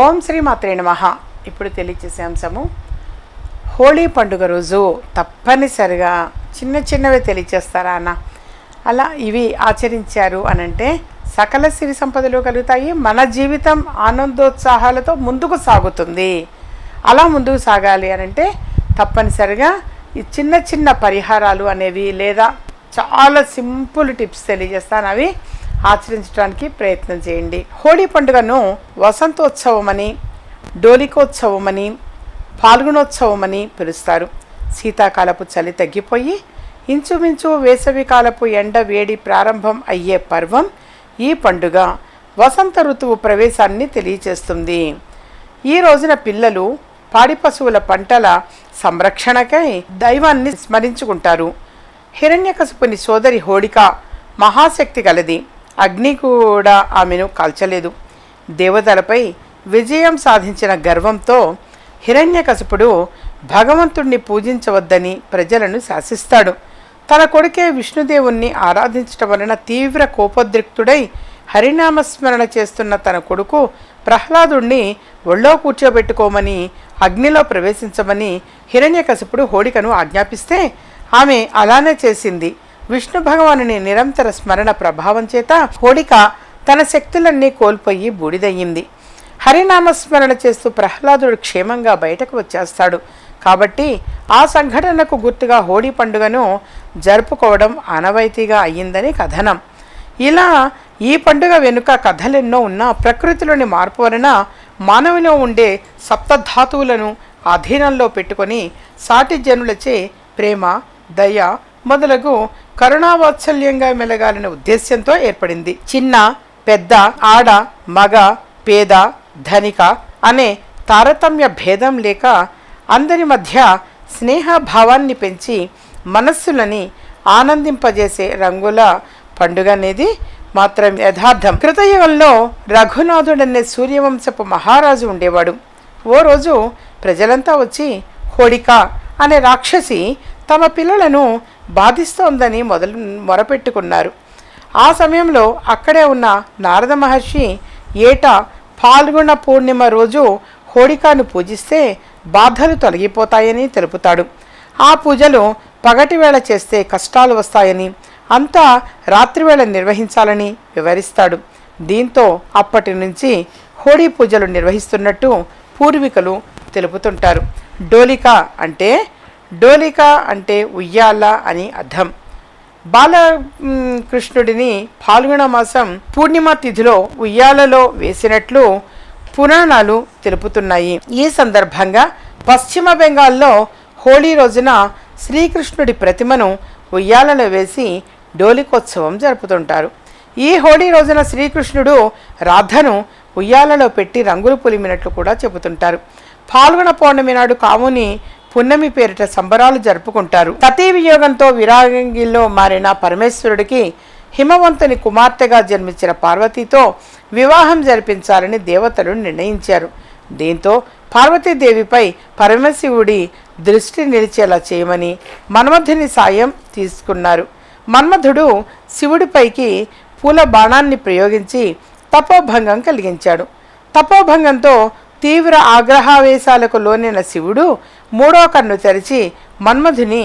ఓం శ్రీ మాత్రే నమ. ఇప్పుడు తెలియచేసే అంశము హోళీ పండుగ రోజు తప్పనిసరిగా చిన్న చిన్నవి తెలియచేస్తారా అన్న? అలా ఇవి ఆచరించారు అనంటే సకల సిరి సంపదలు కలుగుతాయి మన జీవితం ఆనందోత్సాహాలతో ముందుకు సాగుతుంది. అలా ముందుకు సాగాలి అనంటే తప్పనిసరిగా ఈ చిన్న చిన్న పరిహారాలు అనేవి లేదా చాలా సింపుల్ టిప్స్ తెలియజేస్తాను. అవి ఆచరించడానికి ప్రయత్నం చేయండి. హోళీ పండుగను వసంతోత్సవమని డోలికోత్సవమని పాల్గొనోత్సవమని పిలుస్తారు. శీతాకాలపు చలి తగ్గిపోయి ఇంచుమించు వేసవికాలపు ఎండ వేడి ప్రారంభం అయ్యే పర్వం ఈ పండుగ వసంత ఋతువు ప్రవేశాన్ని తెలియచేస్తుంది. ఈ రోజున పిల్లలు పాడి పశువుల పంటల సంరక్షణకై దైవాన్ని స్మరించుకుంటారు. హిరణ్యకశిపుని సోదరి హోళిక మహాశక్తి గలది. అగ్ని కూడా ఆమెను కాల్చలేదు. దేవతలపై విజయం సాధించిన గర్వంతో హిరణ్యకశిపుడు భగవంతుణ్ణి పూజించవద్దని ప్రజలను శాసిస్తాడు. తన కొడుకే విష్ణుదేవుణ్ణి ఆరాధించటం వలన తీవ్ర కోపోద్రిక్తుడై హరినామస్మరణ చేస్తున్న తన కొడుకు ప్రహ్లాదుణ్ణి ఒళ్ళో కూర్చోబెట్టుకోమని అగ్నిలో ప్రవేశించమని హిరణ్యకశపుడు హోడికను ఆజ్ఞాపిస్తే ఆమె అలానే చేసింది. విష్ణు భగవానుని నిరంతర స్మరణ ప్రభావం చేత హోడిక తన శక్తులన్నీ కోల్పోయి బూడిదయ్యింది. హరినామస్మరణ చేస్తూ ప్రహ్లాదుడు క్షేమంగా బయటకు వచ్చేస్తాడు. కాబట్టి ఆ సంఘటనకు గుర్తుగా హోడీ పండుగను జరుపుకోవడం ఆనవాయితీగా అయ్యిందని కథనం. ఇలా ఈ పండుగ వెనుక కథలెన్నో ఉన్నా ప్రకృతిలోని మార్పు వలన మానవులో ఉండే సప్తధాతువులను అధీనంలో పెట్టుకొని సాటి జనులచే ప్రేమ దయ మొదలగు కరుణావాత్సల్యంగా మెలగాలనే ఉద్దేశ్యంతో ఏర్పడింది. చిన్న పెద్ద ఆడ మగ పేద ధనిక అనే తారతమ్య భేదం లేక అందరి మధ్య స్నేహభావాన్ని పెంచి మనస్సులని ఆనందింపజేసే రంగుల పండుగ అనేది మాత్రం యథార్థం. కృతయుగంలో రఘునాథుడనే సూర్యవంశపు మహారాజు ఉండేవాడు. ఓ రోజు ప్రజలంతా వచ్చి హోళిక అనే రాక్షసి తమ పిల్లలను బాధిస్తోందని మొదలు మొరపెట్టుకున్నారు. ఆ సమయంలో అక్కడే ఉన్న నారద మహర్షి ఏటా పాల్గొన పూర్ణిమ రోజు హోళికాను పూజిస్తే బాధలు తొలగిపోతాయని తెలుపుతాడు. ఆ పూజలు పగటి వేళ చేస్తే కష్టాలు వస్తాయని అంతా రాత్రివేళ నిర్వహించాలని వివరిస్తాడు. దీంతో అప్పటి నుంచి హోడీ పూజలు నిర్వహిస్తున్నట్టు పూర్వీకులు తెలుపుతుంటారు. డోలిక అంటే డోలిక అంటే ఉయ్యాల అని అర్థం. బాల కృష్ణుడిని పాల్గొన మాసం పూర్ణిమ తిథిలో ఉయ్యాలలో వేసినట్లు పురాణాలు తెలుపుతున్నాయి. ఈ సందర్భంగా పశ్చిమ బెంగాల్లో హోళీ రోజున శ్రీకృష్ణుడి ప్రతిమను ఉయ్యాలలో వేసి డోలికోత్సవం జరుపుతుంటారు. ఈ హోళీ రోజున శ్రీకృష్ణుడు రాధను ఉయ్యాలలో పెట్టి రంగులు పులిమినట్లు కూడా చెబుతుంటారు. పాల్గొన పౌర్ణమి నాడు కాముని పున్నమి పేరిట సంబరాలు జరుపుకుంటారు. సతీవియోగంతో వియోగంతో విరాగంగిలో మారిన పరమేశ్వరుడికి హిమవంతుని కుమార్తెగా జన్మించిన పార్వతీతో వివాహం జరిపించాలని దేవతలు నిర్ణయించారు. దీంతో పార్వతీదేవిపై పరమశివుడి దృష్టి నిలిచేలా చేయమని మన్మధుని సాయం తీసుకున్నారు. మన్మధుడు శివుడిపైకి పూల బాణాన్ని ప్రయోగించి తపోభంగం కలిగించాడు. తపోభంగంతో తీవ్ర ఆగ్రహావేశాలకు లోనైన శివుడు మూడో కన్ను తెరిచి మన్మధుని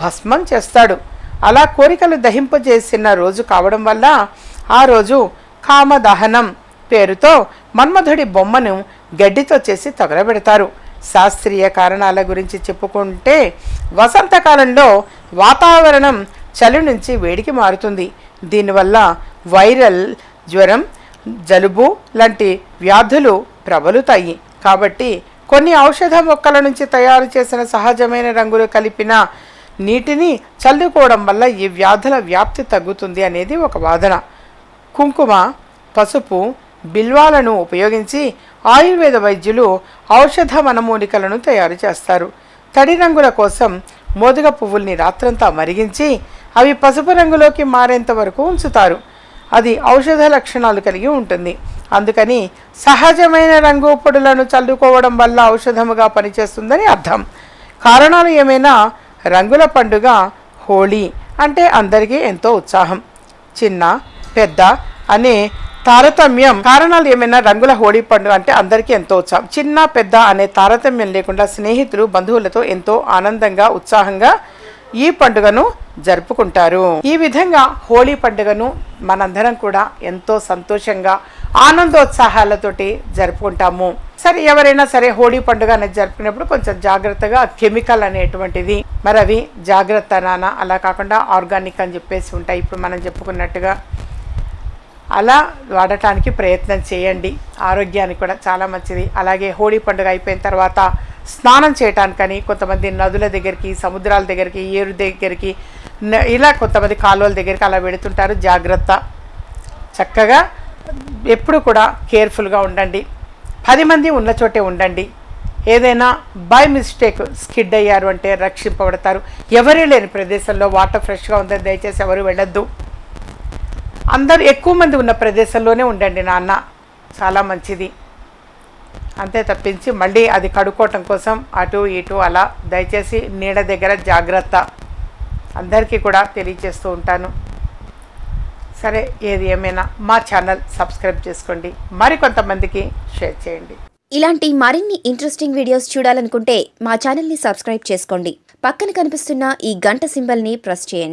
భస్మం చేస్తాడు. అలా కోరికలు దహింపజేసిన రోజు కావడం వల్ల ఆ రోజు కామదహనం పేరుతో మన్మధుడి బొమ్మను గడ్డితో చేసి తగలబెడతారు. శాస్త్రీయ కారణాల గురించి చెప్పుకుంటే వసంతకాలంలో వాతావరణం చలి నుంచి వేడికి మారుతుంది. దీనివల్ల వైరల్ జ్వరం జలుబు లాంటి వ్యాధులు ప్రబలుతాయి. కాబట్టి కొన్ని ఔషధ మొక్కల నుంచి తయారు చేసిన సహజమైన రంగులు కలిపిన నీటిని చల్లుకోవడం వల్ల ఈ వ్యాధుల వ్యాప్తి తగ్గుతుంది అనేది ఒక వాదన. కుంకుమ పసుపు బిల్వాలను ఉపయోగించి ఆయుర్వేద వైద్యులు ఔషధ వనమూలికలను తయారు చేస్తారు. తడి రంగుల కోసం మోదుగ పువ్వుల్ని రాత్రంతా మరిగించి అవి పసుపు రంగులోకి మారేంత వరకు ఉంచుతారు. అది ఔషధ లక్షణాలు కలిగి ఉంటుంది. అందుకని సహజమైన రంగు పొడులను చల్లుకోవడం వల్ల ఔషధముగా పనిచేస్తుందని అర్థం. కారణాలు ఏమైనా? రంగుల పండుగ హోళీ అంటే అందరికీ ఎంతో ఉత్సాహం. చిన్న పెద్ద అనే తారతమ్యం. కారణాలు ఏమైనా? రంగుల హోళీ పండుగ అంటే అందరికీ ఎంతో ఉత్సాహం. చిన్న పెద్ద అనే తారతమ్యం లేకుండా స్నేహితులు బంధువులతో ఎంతో ఆనందంగా ఉత్సాహంగా ఈ పండుగను జరుపుకుంటారు. ఈ విధంగా హోళీ పండుగను మనందరం కూడా ఎంతో సంతోషంగా ఆనందోత్సాహాలతోటి జరుపుకుంటాము. సరే ఎవరైనా సరే హోళీ పండుగ అనేది జరుపుకునేప్పుడు కొంచెం జాగ్రత్తగా కెమికల్ అనేటువంటిది మరి అవి జాగ్రత్త నాన్న. అలా కాకుండా ఆర్గానిక్ అని చెప్పేసి ఉంటాయి. ఇప్పుడు మనం చెప్పుకున్నట్టుగా అలా వాడటానికి ప్రయత్నం చేయండి. ఆరోగ్యానికి కూడా చాలా మంచిది. అలాగే హోళీ పండుగ అయిపోయిన తర్వాత స్నానం చేయటానికని కొంతమంది నదుల దగ్గరికి సముద్రాల దగ్గరికి ఏరు దగ్గరికి ఇలా కొంతమంది కాలువల దగ్గరికి అలా వెళుతుంటారు. జాగ్రత్త. చక్కగా ఎప్పుడు కూడా కేర్ఫుల్గా ఉండండి. పది మంది ఉన్న చోటే ఉండండి. ఏదైనా బై మిస్టేక్ స్కిడ్ అయ్యారు అంటే రక్షింపబడతారు. ఎవరూ లేని ప్రదేశంలో వాటర్ ఫ్రెష్గా ఉందని దయచేసి ఎవరు వెళ్ళొద్దు. అందరు ఎక్కువ మంది ఉన్న ప్రదేశంలోనే ఉండండి నాన్న. చాలా మంచిది. అంతే తప్పించి మళ్ళీ అది కడుక్కోవటం కోసం అటు ఇటు అలా దయచేసి నీడ దగ్గర జాగ్రత్త. అందరికీ కూడా తెలియజేస్తూ ఉంటాను. సరే ఏది ఏమైనా మా ఛానల్ సబ్స్క్రైబ్ చేసుకోండి. మరికొంతమందికి షేర్ చేయండి. ఇలాంటి మరిన్ని ఇంట్రెస్టింగ్ వీడియోస్ చూడాలనుకుంటే మా ఛానల్ని సబ్స్క్రైబ్ చేసుకోండి. పక్కన కనిపిస్తున్న ఈ గంట సింబల్ని ప్రెస్ చేయండి.